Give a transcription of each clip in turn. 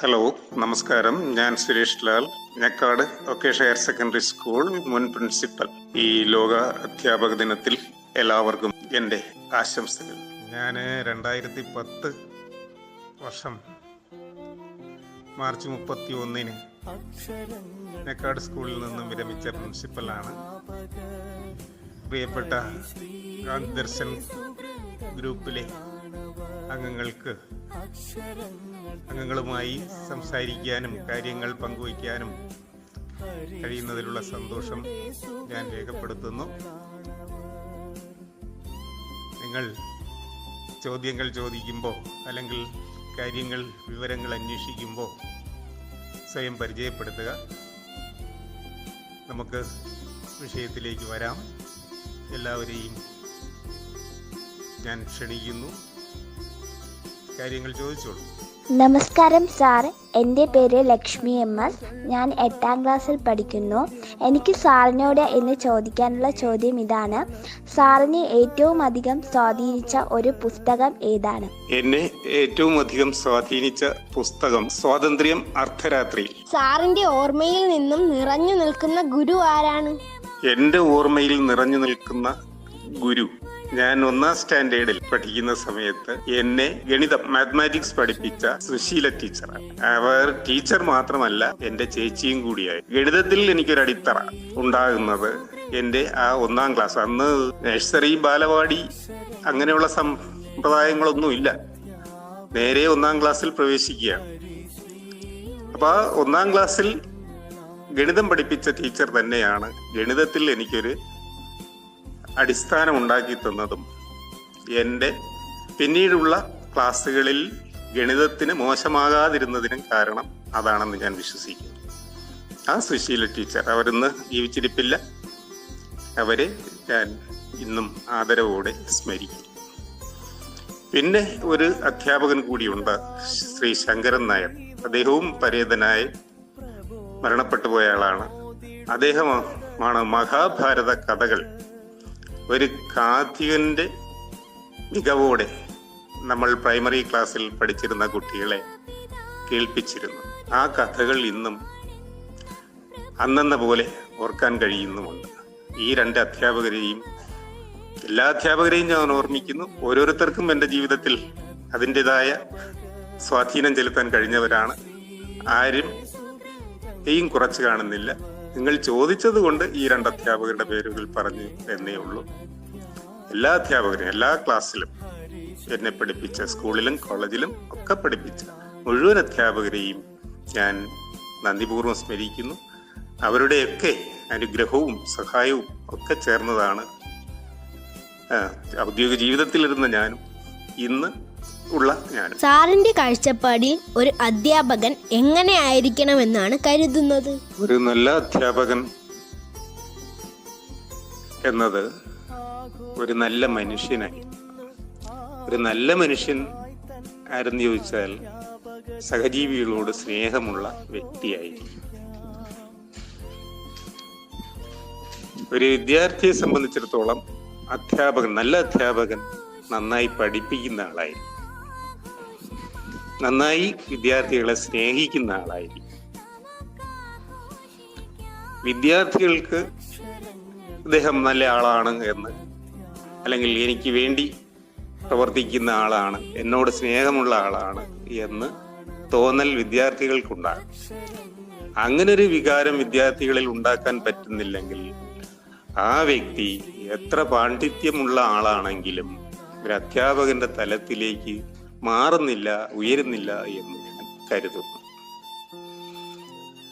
Hello നമസ്കാരം. ഞാൻ സുരേഷ് ലാൽ. ഞക്കാട് ഒക്കേഷ ഹയർ സെക്കൻഡറി സ്കൂൾ മുൻ പ്രിൻസിപ്പൽ. ഈ ലോക അധ്യാപക ദിനത്തിൽ എല്ലാവർക്കും എന്റെ ആശംസകൾ. ഞാൻ രണ്ടായിരത്തി പത്ത് വർഷം മാർച്ച് മുപ്പത്തി ഒന്നിന് ഞക്കാട് സ്കൂളിൽ നിന്നും വിരമിച്ച പ്രിൻസിപ്പലാണ്. പ്രിയപ്പെട്ട ഗാന്ധി ദർശൻ ഗ്രൂപ്പിലെ അംഗങ്ങൾക്ക് അംഗങ്ങളുമായി സംസാരിക്കാനും കാര്യങ്ങൾ പങ്കുവയ്ക്കാനും കഴിയുന്നതിലുള്ള സന്തോഷം ഞാൻ രേഖപ്പെടുത്തുന്നു. നിങ്ങൾ ചോദ്യങ്ങൾ ചോദിക്കുമ്പോൾ അല്ലെങ്കിൽ കാര്യങ്ങൾ വിവരങ്ങൾ അന്വേഷിക്കുമ്പോൾ സ്വയം പരിചയപ്പെടുത്തുക. നമുക്ക് വിഷയത്തിലേക്ക് വരാം. എല്ലാവരെയും ഞാൻ ക്ഷണിക്കുന്നു. കാര്യങ്ങൾ ചോദിച്ചോളൂ. നമസ്കാരം സാർ. എന്റെ പേര് ലക്ഷ്മി എം എസ്. ഞാൻ എട്ടാം ക്ലാസ്സിൽ പഠിക്കുന്നു. എനിക്ക് സാറിനോട് ഇന്ന് ചോദിക്കാനുള്ള ചോദ്യം ഇതാണ്. സാറിന് ഏറ്റവും അധികം സ്വാധീനിച്ച ഒരു പുസ്തകം ഏതാണ്? എന്നെ ഏറ്റവും അധികം സ്വാധീനിച്ച പുസ്തകം സ്വാതന്ത്ര്യം അർദ്ധരാത്രി. സാറിന്റെ ഓർമ്മയിൽ നിന്നും നിറഞ്ഞു നിൽക്കുന്ന ഗുരു ആരാണ്? എന്റെ ഓർമ്മയിൽ നിറഞ്ഞു നിൽക്കുന്ന ഗുരു. ഞാൻ ഒന്നാം സ്റ്റാൻഡേർഡിൽ പഠിക്കുന്ന സമയത്ത് എന്നെ ഗണിതം മാത്മാറ്റിക്സ് പഠിപ്പിച്ച സുശീല ടീച്ചറാണ് അവർ ടീച്ചർ മാത്രമല്ല എന്റെ ചേച്ചിയും കൂടിയായി. ഗണിതത്തിൽ എനിക്കൊരു അടിത്തറ ഉണ്ടാകുന്നത് എന്റെ ആ ഒന്നാം ക്ലാസ് അന്ന് നഴ്സറി ബാലവാടി അങ്ങനെയുള്ള സമ്പ്രദായങ്ങളൊന്നും ഇല്ല. നേരെ ഒന്നാം ക്ലാസ്സിൽ പ്രവേശിക്കുകയാണ്. അപ്പൊ ഒന്നാം ക്ലാസ്സിൽ ഗണിതം പഠിപ്പിച്ച ടീച്ചർ തന്നെയാണ് ഗണിതത്തിൽ എനിക്കൊരു അടിസ്ഥാനം ഉണ്ടാക്കി തന്നതും എന്റെ പിന്നീടുള്ള ക്ലാസ്സുകളിൽ ഗണിതത്തിന് മോശമാകാതിരുന്നതിനും കാരണം അതാണെന്ന് ഞാൻ വിശ്വസിക്കുന്നു. ആ സുശീല ടീച്ചർ അവരിന്ന് ജീവിച്ചിരിപ്പില്ല. അവരെ ഞാൻ ഇന്നും ആദരവോടെ സ്മരിക്കും പിന്നെ ഒരു അധ്യാപകൻ കൂടിയുണ്ട് ശ്രീ ശങ്കരൻ നായർ. അദ്ദേഹവും പരേതനായി മരണപ്പെട്ടു പോയ ആളാണ്. അദ്ദേഹമാണ് മഹാഭാരത കഥകൾ ഒരു കാഥികന്റെ മികവോടെ നമ്മൾ പ്രൈമറി ക്ലാസ്സിൽ പഠിച്ചിരുന്ന കുട്ടികളെ കേൾപ്പിച്ചിരുന്നു. ആ കഥകൾ ഇന്നും അന്നെന്ന പോലെ ഓർക്കാൻ കഴിയുന്നുമുണ്ട്. ഈ രണ്ട് അധ്യാപകരെയും എല്ലാ അധ്യാപകരെയും ഞാൻ ഓർമ്മിക്കുന്നു. ഓരോരുത്തർക്കും എന്റെ ജീവിതത്തിൽ അതിന്റെതായ സ്വാധീനം ചെലുത്താൻ കഴിഞ്ഞവരാണ്. ആരും യും കുറച്ച് കാണുന്നില്ല. നിങ്ങൾ ചോദിച്ചത് കൊണ്ട് ഈ രണ്ട് അധ്യാപകരുടെ പേരുകൾ പറഞ്ഞു എന്നേ ഉള്ളൂ. എല്ലാ അധ്യാപകരും എല്ലാ ക്ലാസ്സിലും എന്നെ പഠിപ്പിച്ച സ്കൂളിലും കോളേജിലും ഒക്കെ പഠിപ്പിച്ച മുഴുവൻ അധ്യാപകരെയും ഞാൻ നന്ദിപൂർവം സ്മരിക്കുന്നു. അവരുടെയൊക്കെ അനുഗ്രഹവും സഹായവും ഒക്കെ ചേർന്നതാണ് ഔദ്യോഗിക ജീവിതത്തിലിരുന്ന ഞാനും. ഇന്ന് ഉള്ള ഞാൻ സാറിന്റെ കാഴ്ചപ്പാടിൽ ഒരു അധ്യാപകൻ എങ്ങനെ ആയിരിക്കണം എന്നാണ് കരുതുന്നത്? ഒരു നല്ല അധ്യാപകൻ എന്നത് ഒരു നല്ല മനുഷ്യനായി. ഒരു നല്ല മനുഷ്യൻ ആരെന്ന് ചോദിച്ചാൽ സഹജീവികളോട് സ്നേഹമുള്ള വ്യക്തിയായിരിക്കും. ഒരു വിദ്യാർത്ഥിയെ സംബന്ധിച്ചിടത്തോളം അധ്യാപകൻ നല്ല അധ്യാപകൻ നന്നായി പഠിപ്പിക്കുന്ന ആളായിരിക്കും. നന്നായി വിദ്യാർത്ഥികളെ സ്നേഹിക്കുന്ന ആളായിരിക്കും. വിദ്യാർത്ഥികൾക്ക് അദ്ദേഹം നല്ല ആളാണ് എന്ന് അല്ലെങ്കിൽ എനിക്ക് വേണ്ടി പ്രവർത്തിക്കുന്ന ആളാണ് എന്നോട് സ്നേഹമുള്ള ആളാണ് എന്ന് തോന്നൽ വിദ്യാർത്ഥികൾക്കുണ്ടാകും. അങ്ങനെ ഒരു വികാരം വിദ്യാർത്ഥികളിൽ ഉണ്ടാക്കാൻ പറ്റുന്നില്ലെങ്കിൽ ആ വ്യക്തി എത്ര പാണ്ഡിത്യമുള്ള ആളാണെങ്കിലും ഒരു അധ്യാപകന്റെ തലത്തിലേക്ക് മാറുന്നില്ല ഉയരുന്നില്ല എന്ന് ഞാൻ കരുതുന്നു.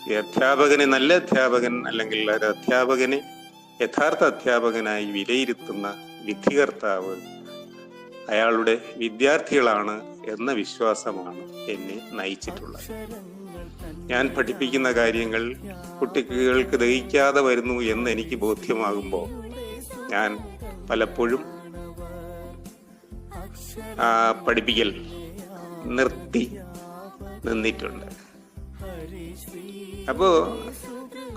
ഈ അധ്യാപകനെ നല്ല അധ്യാപകൻ അല്ലെങ്കിൽ ഒരു അധ്യാപകനെ യഥാർത്ഥ അധ്യാപകനായി വിലയിരുത്തുന്ന വിധികർത്താവ് അയാളുടെ വിദ്യാർത്ഥികളാണ് എന്ന വിശ്വാസമാണ് എന്നെ നയിച്ചിട്ടുള്ളത്. ഞാൻ പഠിപ്പിക്കുന്ന കാര്യങ്ങൾ കുട്ടികൾക്ക് ദഹിക്കാതെ വരുന്നു എന്ന് എനിക്ക് ബോധ്യമാകുമ്പോൾ ഞാൻ പലപ്പോഴും പഠിപ്പിക്കൽ നിർത്തി നിന്നിട്ടുണ്ട്. അപ്പോ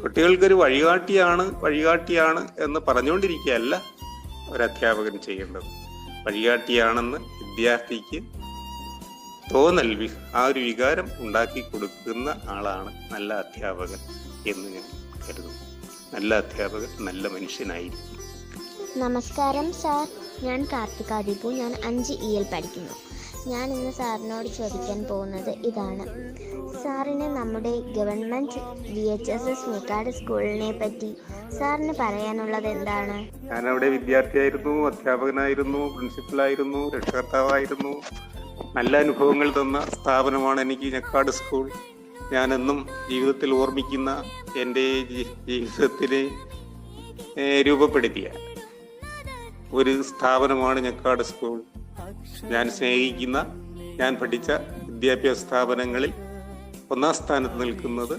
കുട്ടികൾക്കൊരു വഴികാട്ടിയാണ് വഴികാട്ടിയാണ് എന്ന് പറഞ്ഞുകൊണ്ടിരിക്കുകയല്ല ഒരു അധ്യാപകൻ ചെയ്യേണ്ടത്. വഴികാട്ടിയാണെന്ന് വിദ്യാർത്ഥിക്ക് തോന്നൽ ആ ഒരു വികാരം ഉണ്ടാക്കി കൊടുക്കുന്ന ആളാണ് നല്ല അധ്യാപകൻ എന്ന് ഞാൻ കരുതുന്നു. നല്ല അധ്യാപകൻ നല്ല മനുഷ്യനായിരിക്കും. നമസ്കാരം സാർ. ഞാൻ കാർത്തിക ദീപു ഞാൻ അഞ്ച് ഇ എൽ പഠിക്കുന്നു. ഞാൻ ഇന്ന് സാറിനോട് ചോദിക്കാൻ പോകുന്നത് ഇതാണ്. സാറിന് നമ്മുടെ government V H S S Mukkad സ്കൂളിനെ പറ്റി സാറിന് പറയാനുള്ളത് എന്താണ്? ഞാൻ അവിടെ വിദ്യാർത്ഥിയായിരുന്നു അധ്യാപകനായിരുന്നു പ്രിൻസിപ്പലായിരുന്നു രക്ഷകർത്താവായിരുന്നു. നല്ല അനുഭവങ്ങൾ തന്ന സ്ഥാപനമാണ് എനിക്ക് ഞെക്കാട് സ്കൂൾ. ഞാനെന്നും ജീവിതത്തിൽ ഓർമ്മിക്കുന്ന എന്റെ ജീവിതത്തിനെ രൂപപ്പെടുത്തിയ ഒരു സ്ഥാപനമാണ് ഞെക്കാട് സ്കൂൾ. ഞാൻ സ്നേഹിക്കുന്ന ഞാൻ പഠിച്ച വിദ്യാഭ്യാസ സ്ഥാപനങ്ങളിൽ ഒന്നാം സ്ഥാനത്ത് നിൽക്കുന്നത്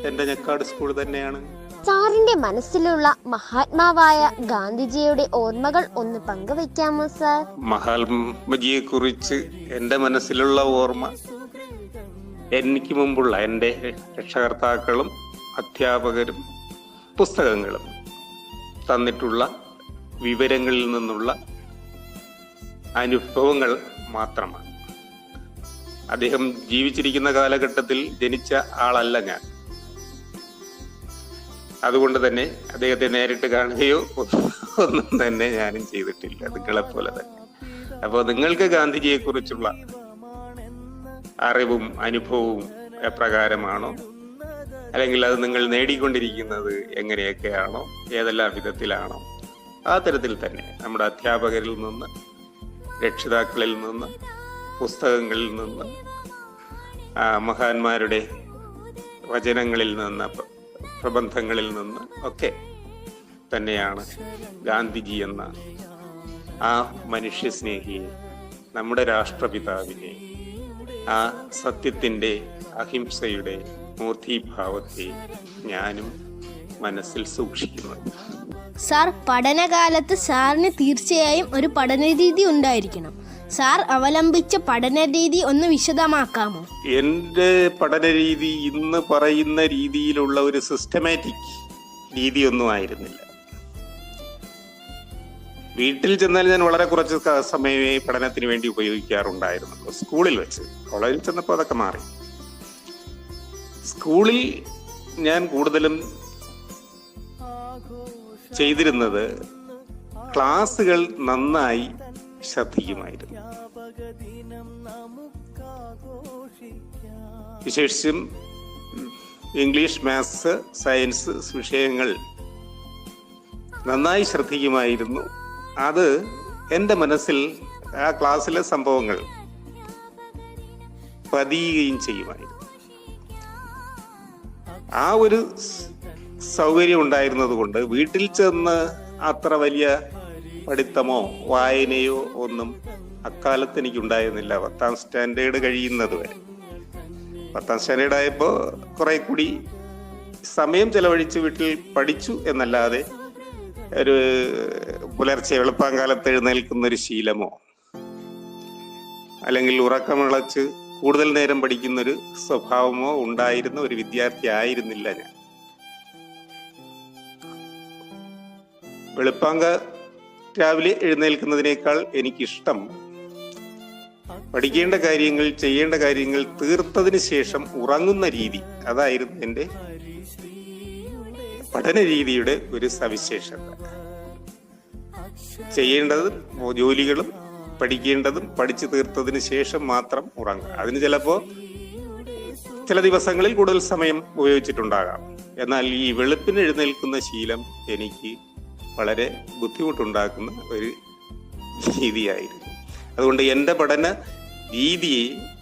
എന്റെ ഞെക്കാട് സ്കൂൾ തന്നെയാണ്. സാറിന്റെ മനസ്സിലുള്ള മഹാത്മാവായ ഗാന്ധിജിയുടെ ഓർമ്മകൾ ഒന്ന് പങ്കുവെക്കാമോ സാർ? മഹാത്മജിയെ കുറിച്ച് എന്റെ മനസ്സിലുള്ള ഓർമ്മ എനിക്ക് മുമ്പുള്ള എന്റെ രക്ഷകർത്താക്കളും അധ്യാപകരും പുസ്തകങ്ങളും തന്നിട്ടുള്ള വിവരങ്ങളിൽ നിന്നുള്ള അനുഭവങ്ങൾ മാത്രമാണ്. അദ്ദേഹം ജീവിച്ചിരിക്കുന്ന കാലഘട്ടത്തിൽ ജനിച്ച ആളല്ല ഞാൻ. അതുകൊണ്ട് തന്നെ അദ്ദേഹത്തെ നേരിട്ട് കാണുകയോ ഒന്നും തന്നെ ഞാനും ചെയ്തിട്ടില്ല. നിങ്ങളെ പോലെ തന്നെ. അപ്പോൾ നിങ്ങൾക്ക് ഗാന്ധിജിയെ കുറിച്ചുള്ള അറിവും അനുഭവവും എപ്രകാരമാണോ? അല്ലെങ്കിൽ അത് നിങ്ങൾ നേടിക്കൊണ്ടിരിക്കുന്നത് എങ്ങനെയൊക്കെയാണോ? ഏതെല്ലാം വിധത്തിലാണോ? ആ തരത്തിൽ തന്നെ നമ്മുടെ അധ്യാപകരിൽ നിന്ന് രക്ഷിതാക്കളിൽ നിന്ന് പുസ്തകങ്ങളിൽ നിന്ന് മഹാന്മാരുടെ വചനങ്ങളിൽ നിന്ന് പ്രബന്ധങ്ങളിൽ നിന്ന് ഒക്കെ തന്നെയാണ് ഗാന്ധിജി എന്ന ആ മനുഷ്യസ്നേഹിയെ നമ്മുടെ രാഷ്ട്രപിതാവിനെ ആ സത്യത്തിന്റെ അഹിംസയുടെ മൂർത്തിഭാവത്തെ ഞാനും മനസ്സിൽ സൂക്ഷിക്കുന്നത്. സാർ പഠനകാലത്ത് സാറിന് തീർച്ചയായും ഒരു പഠനരീതി ഉണ്ടായിരിക്കണം. സാർ അവലംബിച്ച പഠനരീതി ഒന്ന് വിശദമാക്കാമോ? എന്റെ പഠന രീതി ഇന്ന് പറയുന്ന രീതിയിലുള്ള ഒരു സിസ്റ്റമാറ്റിക് രീതിയൊന്നും ആയിരുന്നില്ല. വീട്ടിൽ ചെന്നാൽ ഞാൻ വളരെ കുറച്ച് സമയമേ പഠനത്തിന് വേണ്ടി ഉപയോഗിക്കാറുണ്ടായിരുന്നു സ്കൂളിൽ വെച്ച്. കോളേജിൽ ചെന്നപ്പോൾ അതൊക്കെ മാറി. സ്കൂളിൽ ഞാൻ കൂടുതലും ചെയ്തിരുന്നത് ക്ലാസ്സുകൾ നന്നായി ശ്രദ്ധിക്കുമായിരുന്നു. വിശേഷിച്ചും ഇംഗ്ലീഷ് മാത്സ് സയൻസ് വിഷയങ്ങൾ നന്നായി ശ്രദ്ധിക്കുമായിരുന്നു. അത് എന്റെ മനസ്സിൽ ആ ക്ലാസ്സിലെ സംഭവങ്ങൾ പതിയുകയും ചെയ്യുമായിരുന്നു. ആ ഒരു സൗകര്യം ഉണ്ടായിരുന്നത് കൊണ്ട് വീട്ടിൽ ചെന്ന് അത്ര വലിയ പഠിത്തമോ വായനയോ ഒന്നും അക്കാലത്ത് എനിക്ക് ഉണ്ടായിരുന്നില്ല പത്താം സ്റ്റാൻഡേർഡ് കഴിയുന്നത് വരെ പത്താം സ്റ്റാൻഡേർഡ് ആയപ്പോൾ കുറെ കൂടി സമയം ചെലവഴിച്ച് വീട്ടിൽ പഠിച്ചു എന്നല്ലാതെ ഒരു പുലർച്ചെ വെളുപ്പാങ്കാലത്ത് എഴുന്നേൽക്കുന്ന ഒരു ശീലമോ അല്ലെങ്കിൽ ഉറക്കമിളച്ച് കൂടുതൽ നേരം പഠിക്കുന്നൊരു സ്വഭാവമോ ഉണ്ടായിരുന്ന ഒരു വിദ്യാർത്ഥി ആയിരുന്നില്ല ഞാൻ. വെളുപ്പാങ്ക രാവിലെ എഴുന്നേൽക്കുന്നതിനേക്കാൾ എനിക്കിഷ്ടം. പഠിക്കേണ്ട കാര്യങ്ങൾ ചെയ്യേണ്ട കാര്യങ്ങൾ തീർത്തതിന് ശേഷം ഉറങ്ങുന്ന രീതി. അതായിരുന്നു എന്റെ പഠന രീതിയുടെ ഒരു സവിശേഷത. ചെയ്യേണ്ടത് ജോലികളും പഠിക്കേണ്ടതും പഠിച്ചു തീർത്തതിന് ശേഷം മാത്രം ഉറങ്ങുക. അതിന് ചിലപ്പോ ചില ദിവസങ്ങളിൽ കൂടുതൽ സമയം ഉപയോഗിച്ചിട്ടുണ്ടാകാം. എന്നാൽ ഈ വെളുപ്പിന് എഴുന്നേൽക്കുന്ന ശീലം എനിക്ക് വളരെ ബുദ്ധിമുട്ടുണ്ടാക്കുന്ന ഒരു രീതിയായിരുന്നു. അതുകൊണ്ട് എന്റെ പഠന രീതിയെ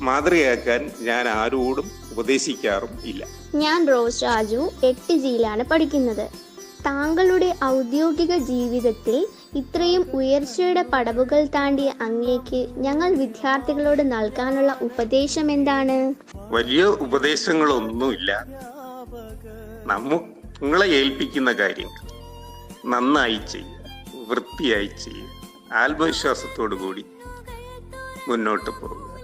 മാതൃകയാക്കാൻ ഞാൻ ആരോടും ഉപദേശിക്കാറും ഇല്ല. ഞാൻ റോസ് രാജു എട്ട് ജിയിലാണ് പഠിക്കുന്നത്. താങ്കളുടെ ഔദ്യോഗിക ജീവിതത്തിൽ ഇത്രയും ഉയർച്ചയുടെ പടവുകൾ താണ്ടിയ അങ്ങേക്ക് ഞങ്ങൾ വിദ്യാർത്ഥികളോട് നൽകാനുള്ള ഉപദേശം എന്താണ്? വലിയ ഉപദേശങ്ങളൊന്നുമില്ല. നമ്മ നിങ്ങളെ ഏൽപ്പിക്കുന്ന കാര്യങ്ങൾ നന്നായി ചെയ്യുക വൃത്തിയായി ചെയ്യുക ആത്മവിശ്വാസത്തോടു കൂടി മുന്നോട്ട് പോവുക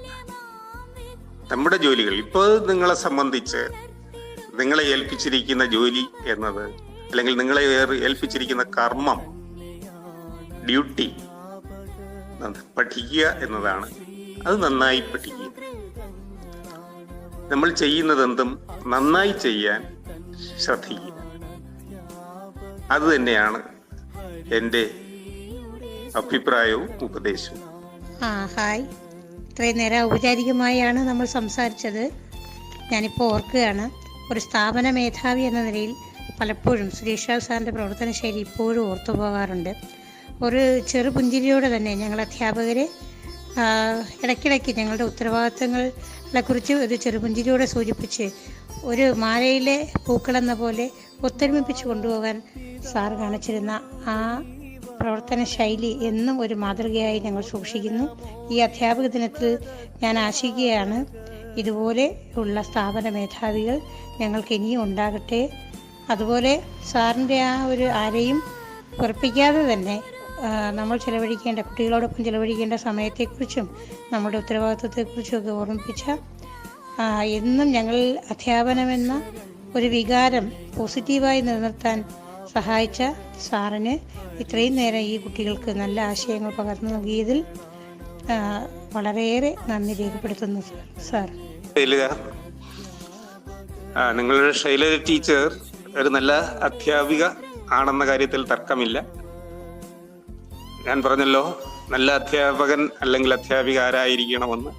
നമ്മുടെ ജോലികൾ ഇപ്പോൾ നിങ്ങളെ സംബന്ധിച്ച് നിങ്ങളെ ഏൽപ്പിച്ചിരിക്കുന്ന ജോലി എന്നത് അല്ലെങ്കിൽ നിങ്ങളെ ഏൽപ്പിച്ചിരിക്കുന്ന കർമ്മം ഡ്യൂട്ടി പഠിക്കുക എന്നതാണ്. അത് നന്നായി പഠിക്കുക. നമ്മൾ ചെയ്യുന്നതെന്തും നന്നായി ചെയ്യാൻ ശ്രദ്ധിക്കുക. അത് തന്നെയാണ് എന്റെ അഭിപ്രായവും ഉപദേശവും. ആ ഹായ്. ഇത്രയും നേരം ഔപചാരികമായാണ് നമ്മൾ സംസാരിച്ചത്. ഞാനിപ്പോൾ ഓർക്കുകയാണ് ഒരു സ്ഥാപന മേധാവി എന്ന നിലയിൽ പലപ്പോഴും സുരേഷ് റാവു സാറിന്റെ പ്രവർത്തന ശൈലി ഇപ്പോഴും ഓർത്തു പോകാറുണ്ട്. ഒരു ചെറു പുഞ്ചിരിയോടെ തന്നെ ഞങ്ങൾ അധ്യാപകരെ ഇടയ്ക്കിടയ്ക്ക് ഞങ്ങളുടെ ഉത്തരവാദിത്തങ്ങളെക്കുറിച്ച് ഒരു ചെറുപുഞ്ചിരിയോടെ സൂചിപ്പിച്ച് ഒരു മാലയിലെ പൂക്കളെന്ന പോലെ ഒത്തൊരുമിപ്പിച്ച് കൊണ്ടുപോകാൻ സാർ കാണിച്ചിരുന്ന ആ പ്രവർത്തന ശൈലി എന്നും ഒരു മാതൃകയായി ഞങ്ങൾ സൂക്ഷിക്കുന്നു. ഈ അധ്യാപക ദിനത്തിൽ ഞാൻ ആശിക്കുകയാണ് ഇതുപോലെ ഉള്ള സ്ഥാപന മേധാവികൾ ഞങ്ങൾക്ക് ഇനിയും ഉണ്ടാകട്ടെ. അതുപോലെ സാറിന്റെ ആ ഒരു ആരെയും ഉറപ്പിക്കാതെ തന്നെ നമ്മൾ ചിലവഴിക്കേണ്ട കുട്ടികളോടൊപ്പം ചിലവഴിക്കേണ്ട സമയത്തെക്കുറിച്ചും നമ്മുടെ ഉത്തരവാദിത്വത്തെക്കുറിച്ചും ഒക്കെ ഓർമ്മിപ്പിച്ച എന്നും ഞങ്ങൾ അധ്യാപനമെന്ന ഒരു വികാരം പോസിറ്റീവായി നിലനിർത്താൻ സഹായിച്ച സാറിന് ഇത്രയും നേരം ഈ കുട്ടികൾക്ക് നല്ല ആശയങ്ങൾ പകർന്നു നൽകിയതിൽ വളരെയേറെ നന്ദി രേഖപ്പെടുത്തുന്നു സാർ. ശൈലജ നിങ്ങളുടെ ശൈലജ ടീച്ചർ ഒരു നല്ല അധ്യാപിക ആണെന്ന കാര്യത്തിൽ തർക്കമില്ല. ഞാൻ പറഞ്ഞല്ലോ നല്ല അധ്യാപകൻ അല്ലെങ്കിൽ അധ്യാപിക ആരായിരിക്കണമെന്ന്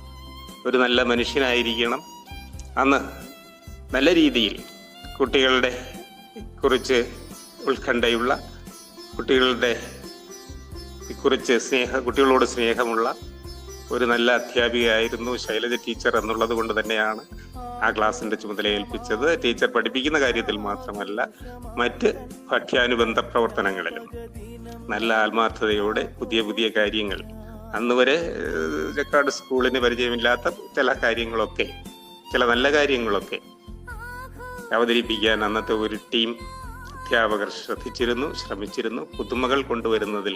ഒരു നല്ല മനുഷ്യനായിരിക്കണം. അന്ന് നല്ല രീതിയിൽ കുട്ടികളുടെ കുറിച്ച് ഉത്കണ്ഠയുള്ള കുട്ടികളുടെ കുറിച്ച് സ്നേഹ കുട്ടികളോട് സ്നേഹമുള്ള ഒരു നല്ല അധ്യാപികയായിരുന്നു ശൈലജ ടീച്ചർ എന്നുള്ളത് കൊണ്ട് തന്നെയാണ് ആ ക്ലാസിന്റെ ചുമതല ഏൽപ്പിച്ചത്. ടീച്ചർ പഠിപ്പിക്കുന്ന കാര്യത്തിൽ മാത്രമല്ല മറ്റ് പഠ്യാനുബന്ധ പ്രവർത്തനങ്ങളിലും നല്ല ആത്മാർത്ഥതയോടെ പുതിയ പുതിയ കാര്യങ്ങൾ. അന്ന് വരെ ജക്കാട് സ്കൂളിന് പരിചയമില്ലാത്ത ചില കാര്യങ്ങളൊക്കെ ചില നല്ല കാര്യങ്ങളൊക്കെ അവതരിപ്പിക്കാൻ അന്നത്തെ ഒരു ടീം അധ്യാപകർ ശ്രദ്ധിച്ചിരുന്നു ശ്രമിച്ചിരുന്നു. പുതുമകൾ കൊണ്ടുവരുന്നതിൽ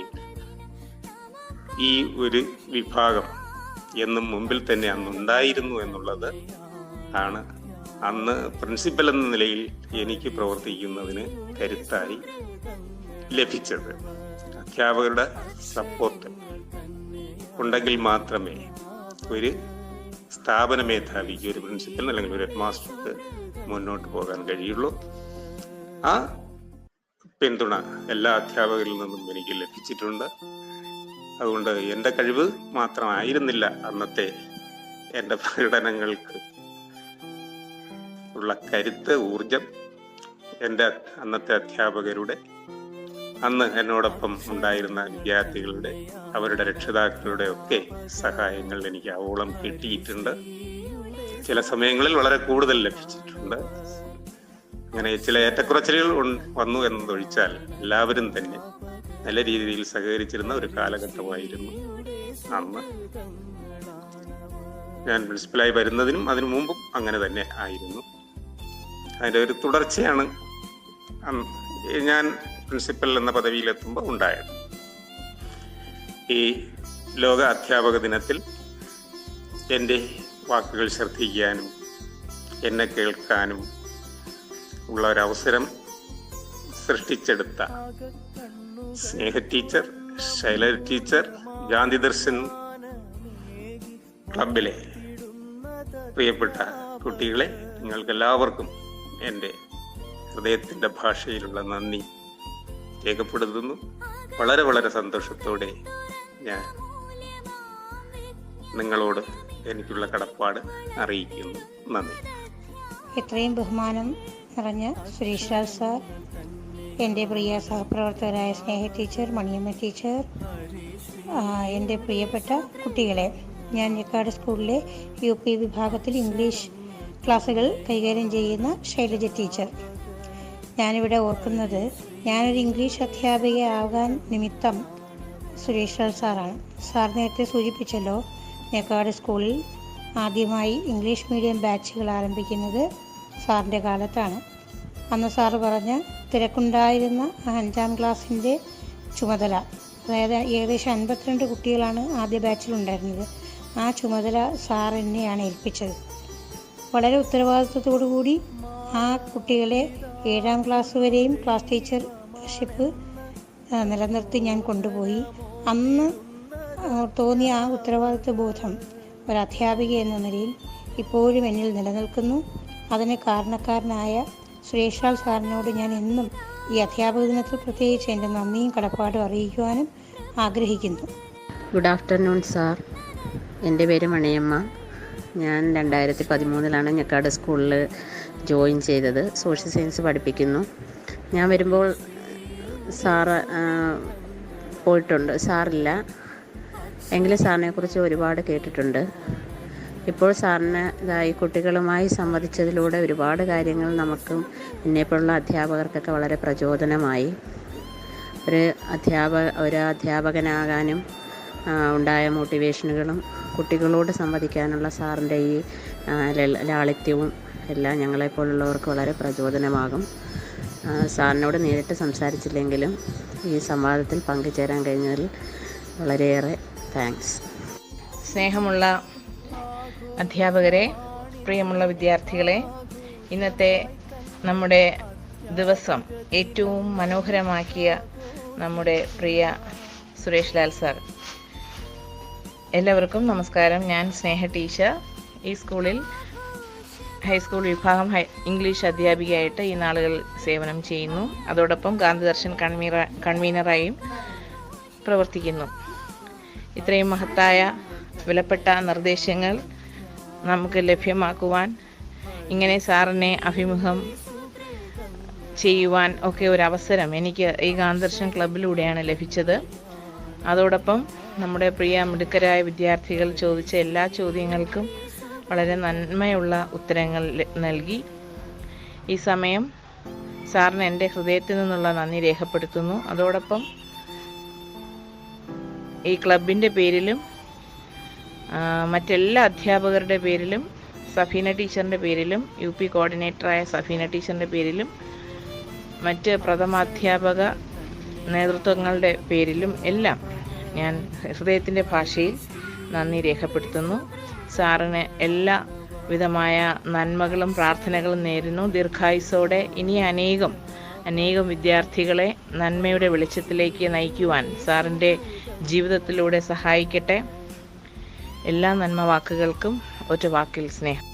ഈ ഒരു വിഭാഗം എന്നും മുമ്പിൽ തന്നെ അന്നുണ്ടായിരുന്നു എന്നുള്ളത് ആണ്. അന്ന് പ്രിൻസിപ്പൽ എന്ന നിലയിൽ എനിക്ക് പ്രവർത്തിക്കുന്നതിന് കരുത്തായി ലഭിച്ചത്. അധ്യാപകരുടെ സപ്പോർട്ട് ഉണ്ടെങ്കിൽ മാത്രമേ ഒരു സ്ഥാപന മേധാവിക്ക് ഒരു പ്രിൻസിപ്പൽ അല്ലെങ്കിൽ ഒരു ഹെഡ് മാസ്റ്റർക്ക് മുന്നോട്ട് പോകാൻ കഴിയുള്ളൂ. ആ പിന്തുണ എല്ലാ അധ്യാപകരിൽ നിന്നും എനിക്ക് ലഭിച്ചിട്ടുണ്ട്. അതുകൊണ്ട് എന്റെ കഴിവ് മാത്രമായിരുന്നില്ല അന്നത്തെ എന്റെ പ്രകടനങ്ങൾക്ക് ഉള്ള കരുത്ത് ഊർജം എന്റെ അന്നത്തെ അധ്യാപകരുടെ അന്ന് എന്നോടൊപ്പം ഉണ്ടായിരുന്ന വിദ്യാർത്ഥികളുടെ അവരുടെ രക്ഷിതാക്കളുടെ ഒക്കെ സഹായങ്ങൾ എനിക്ക് ആവോളം കിട്ടിയിട്ടുണ്ട്. ചില സമയങ്ങളിൽ വളരെ കൂടുതൽ ലഭിച്ചിട്ടുണ്ട്. അങ്ങനെ ചില ഏറ്റക്കുറച്ചിലുകൾ വന്നു എന്നതൊഴിച്ചാൽ എല്ലാവരും തന്നെ നല്ല രീതിയിൽ സഹകരിച്ചിരുന്ന ഒരു കാലഘട്ടമായിരുന്നു അന്ന്. ഞാൻ പ്രിൻസിപ്പലായി വരുന്നതിനും അതിനു മുമ്പും അങ്ങനെ തന്നെ ആയിരുന്നു. അതിന്റെ ഒരു തുടർച്ചയാണ് ഞാൻ പ്രിൻസിപ്പൽ എന്ന പദവിയിലെത്തുമ്പോൾ ഉണ്ടായത്. ഈ ലോക അധ്യാപക ദിനത്തിൽ എന്റെ വാക്കുകൾ ശ്രദ്ധിക്കാനും എന്നെ കേൾക്കാനും ഉള്ള ഒരു അവസരം സൃഷ്ടിച്ചെടുത്ത സ്നേഹ ടീച്ചർ ശൈല ടീച്ചർ ഗാന്ധി ദർശൻ ക്ലബിലെ പ്രിയപ്പെട്ട കുട്ടികളെ നിങ്ങൾക്ക് എല്ലാവർക്കും എന്റെ ഹൃദയത്തിന്റെ ഭാഷയിലുള്ള നന്ദി രേഖപ്പെടുത്തുന്നു. വളരെ വളരെ സന്തോഷത്തോടെ ഞാൻ നിങ്ങളോട് എനിക്കുള്ള കടപ്പാട് അറിയിക്കുന്നു. നന്ദി. ഇത്രയും ബഹുമാനം. നിറഞ്ഞ സുരേഷ് സാർ എന്റെ പ്രിയ സഹപ്രവർത്തകരായ സ്നേഹ ടീച്ചർ മണിയമ്മ ടീച്ചർ എന്റെ പ്രിയപ്പെട്ട കുട്ടികളെ. ഞാൻ ഞെക്കാട് സ്കൂളിലെ യു പി വിഭാഗത്തിൽ ഇംഗ്ലീഷ് ക്ലാസ്സുകൾ കൈകാര്യം ചെയ്യുന്ന ശൈലജ ടീച്ചർ. ഞാനിവിടെ ഓർക്കുന്നത് ഞാനൊരു ഇംഗ്ലീഷ് അധ്യാപിക അധ്യാപികയാകാൻ നിമിത്തം സുരേഷ് ലാൽ സാറാണ്. സാർ നേരത്തെ സൂചിപ്പിച്ചല്ലോ ഞെക്കാട് സ്കൂളിൽ ആദ്യമായി ഇംഗ്ലീഷ് മീഡിയം ബാച്ചുകൾ ആരംഭിക്കുന്നത് സാറിന്റെ കാലത്താണ്. അന്ന് സാറ് പറഞ്ഞ തിരക്കുണ്ടായിരുന്ന അഞ്ചാം ക്ലാസ്സിന്റെ ചുമതല അതായത് ഏകദേശം അൻപത്തിരണ്ട് കുട്ടികളാണ് ആദ്യ ബാച്ചിലുണ്ടായിരുന്നത്. ആ ചുമതല സാർ എന്നെയാണ് ഏൽപ്പിച്ചത്. വളരെ ഉത്തരവാദിത്വത്തോടു കൂടി ആ കുട്ടികളെ ഏഴാം ക്ലാസ് വരെയും ക്ലാസ് ടീച്ചർഷിപ്പ് ഷിപ്പ് നിലനിർത്തി ഞാൻ കൊണ്ടുപോയി. അന്ന് തോന്നിയ ആ ഉത്തരവാദിത്വ ബോധം ഒരു അധ്യാപിക എന്ന നിലയിൽ ഇപ്പോഴും എന്നിൽ നിലനിൽക്കുന്നു. അതിന് കാരണക്കാരനായ സുരേഷാൽ സാറിനോട് ഞാൻ എന്നും ഈ അധ്യാപക ദിനത്തിൽ പ്രത്യേകിച്ച് എന്റെ നന്ദിയും കടപ്പാടും അറിയിക്കുവാനും ആഗ്രഹിക്കുന്നു. ഗുഡ് ആഫ്റ്റർനൂൺ സാർ എന്റെ പേര് മണിയമ്മ. ഞാൻ രണ്ടായിരത്തി പതിമൂന്നിലാണ് ഞെക്കാട് സ്കൂളിൽ ജോയിൻ ചെയ്തത്. സോഷ്യൽ സയൻസ് പഠിപ്പിക്കുന്നു. ഞാൻ വരുമ്പോൾ സാറ് പോയിട്ടുണ്ട്. സാറില്ല. എങ്കിലും സാറിനെക്കുറിച്ച് ഒരുപാട് കേട്ടിട്ടുണ്ട്. ഇപ്പോൾ സാറിന് ഇതായി കുട്ടികളുമായി സംവദിച്ചതിലൂടെ ഒരുപാട് കാര്യങ്ങൾ നമുക്കും എന്നെപ്പോലുള്ള അധ്യാപകർക്കൊക്കെ വളരെ പ്രചോദനമായി. ഒരു അധ്യാപക ഒരു അധ്യാപകനാകാനും ഉണ്ടായ മോട്ടിവേഷനുകളും കുട്ടികളോട് സംവദിക്കാനുള്ള സാറിന്റെ ഈ ലാളിത്യവും എല്ലാം ഞങ്ങളെപ്പോലുള്ളവർക്ക് വളരെ പ്രചോദനമാകും. സാറിനോട് നേരിട്ട് സംസാരിച്ചില്ലെങ്കിലും ഈ സംവാദത്തിൽ പങ്കുചേരാൻ കഴിഞ്ഞതിൽ വളരെയേറെ താങ്ക്സ്. സ്നേഹമുള്ള അധ്യാപകരെ പ്രിയമുള്ള വിദ്യാർത്ഥികളെ ഇന്നത്തെ നമ്മുടെ ദിവസം ഏറ്റവും മനോഹരമാക്കിയ നമ്മുടെ പ്രിയ സുരേഷ് ലാൽ സാർ. എല്ലാവർക്കും നമസ്കാരം. ഞാൻ സ്നേഹ ടീച്ചർ. ഈ സ്കൂളിൽ ഹൈസ്കൂൾ വിഭാഗം ഇംഗ്ലീഷ് അധ്യാപികയായിട്ട് ഈ നാളുകൾ സേവനം ചെയ്യുന്നു. അതോടൊപ്പം ഗാന്ധിദർശൻ കൺവീനർ കൺവീനറായും പ്രവർത്തിക്കുന്നു. ഇത്രയും മഹത്തായ വിലപ്പെട്ട നിർദ്ദേശങ്ങൾ നമുക്ക് ലഭ്യമാക്കുവാൻ ഇങ്ങനെ സാറിനെ അഭിമുഖം ചെയ്യുവാൻ ഒക്കെ ഒരു അവസരം എനിക്ക് ഈ ഗാന്ധർഷൻ ക്ലബിലൂടെയാണ് ലഭിച്ചത്. അതോടൊപ്പം നമ്മുടെ പ്രിയ മിടുക്കരായ വിദ്യാർത്ഥികൾ ചോദിച്ച എല്ലാ ചോദ്യങ്ങൾക്കും വളരെ നന്മയുള്ള ഉത്തരങ്ങൾ നൽകി. ഈ സമയം സാറിന് എന്റെ ഹൃദയത്തിൽ നിന്നുള്ള നന്ദി രേഖപ്പെടുത്തുന്നു. അതോടൊപ്പം ഈ ക്ലബിന്റെ പേരിലും മറ്റെല്ലാ അധ്യാപകരുടെ പേരിലും സഫീന ടീച്ചറിന്റെ പേരിലും യു പി കോർഡിനേറ്ററായ സഫീന ടീച്ചറിന്റെ പേരിലും മറ്റ് പ്രഥമാധ്യാപക നേതൃത്വങ്ങളുടെ പേരിലും എല്ലാം ഞാൻ ഹൃദയത്തിന്റെ ഭാഷയിൽ നന്ദി രേഖപ്പെടുത്തുന്നു. സാറിന് എല്ലാ വിധമായ നന്മകളും പ്രാർത്ഥനകളും നേരുന്നു. ദീർഘായുസോടെ ഇനി അനേകം അനേകം വിദ്യാർത്ഥികളെ നന്മയുടെ വെളിച്ചത്തിലേക്ക് നയിക്കുവാൻ സാറിന്റെ ജീവിതത്തിലൂടെ സഹായിക്കട്ടെ. എല്ലാ നന്മ വാക്കുകൾക്കും ഒറ്റ വാക്കിൽ സ്നേഹം.